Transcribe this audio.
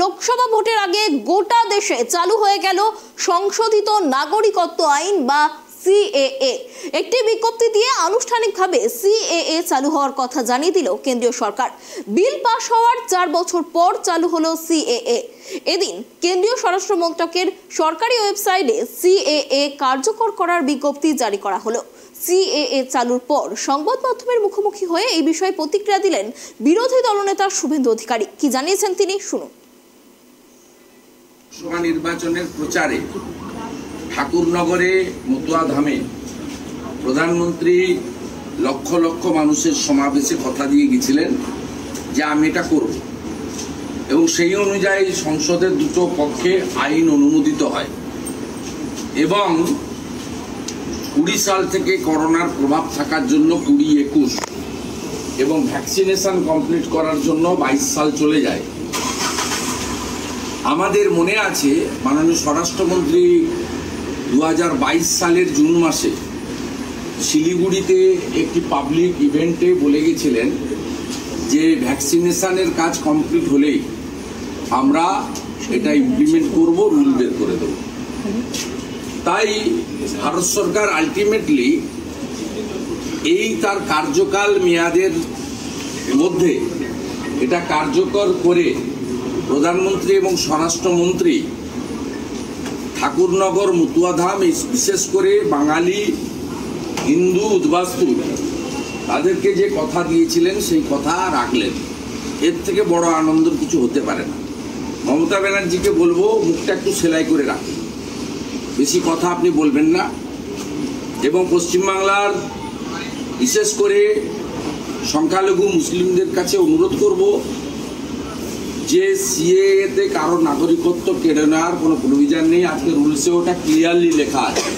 লোকসভা ভোটের আগে গোটা দেশে চালু হয়ে গেল সংশোধিত নাগরিকত্ব আইন বা সিএএ। একটি বিজ্ঞপ্তি দিয়ে আনুষ্ঠানিকভাবে সিএএ চালু হওয়ার কথা জানিয়ে দিল কেন্দ্রীয় সরকার। বিল পাশ হওয়ার চার বছর পর চালু হলো সিএএ। এদিন কেন্দ্রীয় স্বরাষ্ট্র মন্ত্রকের সরকারি ওয়েবসাইটে সিএএ কার্যকর করার বিজ্ঞপ্তি জারি করা হলো। সিএএ চালুর পর সংবাদ মাধ্যমের মুখোমুখি হয়ে এই বিষয়ে প্রতিক্রিয়া দিলেন বিরোধী দলনেতা শুভেন্দু অধিকারী। কি জানিয়েছেন তিনি? শুনুন। লোকসভা নির্বাচনের প্রচারে ঠাকুরনগরে মতুয়া ধামে প্রধানমন্ত্রী লক্ষ লক্ষ মানুষের সমাবেশে কথা দিয়ে গেছিলেন যে আমি এটা করব। এবং সেই অনুযায়ী সংসদের দুটো পক্ষে আইন অনুমোদিত হয়। এবং কুড়ি সাল থেকে করোনার প্রভাব থাকার জন্য কুড়ি একুশ এবং ভ্যাকসিনেশন কমপ্লিট করার জন্য বাইশ সাল চলে যায়। আমাদের মনে আছে মাননীয় স্বরাষ্ট্রমন্ত্রী দু হাজার বাইশ সালের জুন মাসে শিলিগুড়িতে একটি পাবলিক ইভেন্টে বলে গেছিলেন যে ভ্যাকসিনেশানের কাজ কমপ্লিট হলেই আমরা এটা ইমপ্লিমেন্ট করব রুল বের করে দেব। তাই ভারত সরকার আলটিমেটলি এই তার কার্যকাল মেয়াদের মধ্যে এটা কার্যকর করে প্রধানমন্ত্রী এবং স্বরাষ্ট্রমন্ত্রী ঠাকুরনগর মতুয়াধাম বিশেষ করে বাঙালি হিন্দু উদ্বাস্তু তাদেরকে যে কথা দিয়েছিলেন সেই কথা রাখলেন। এর থেকে বড় আনন্দের কিছু হতে পারে না। মমতা ব্যানার্জিকে বলব, মুখটা একটু সেলাই করে রাখুন। বেশি কথা আপনি বলবেন না। এবং পশ্চিমবাংলার বিশেষ করে সংখ্যালঘু মুসলিমদের কাছে অনুরোধ করব যে সিএতে কারও নাগরিকত্ব কেড়ে নেওয়ার কোনো প্রভিজান নেই, আজকে রুলসে ওটা ক্লিয়ারলি লেখা আছে।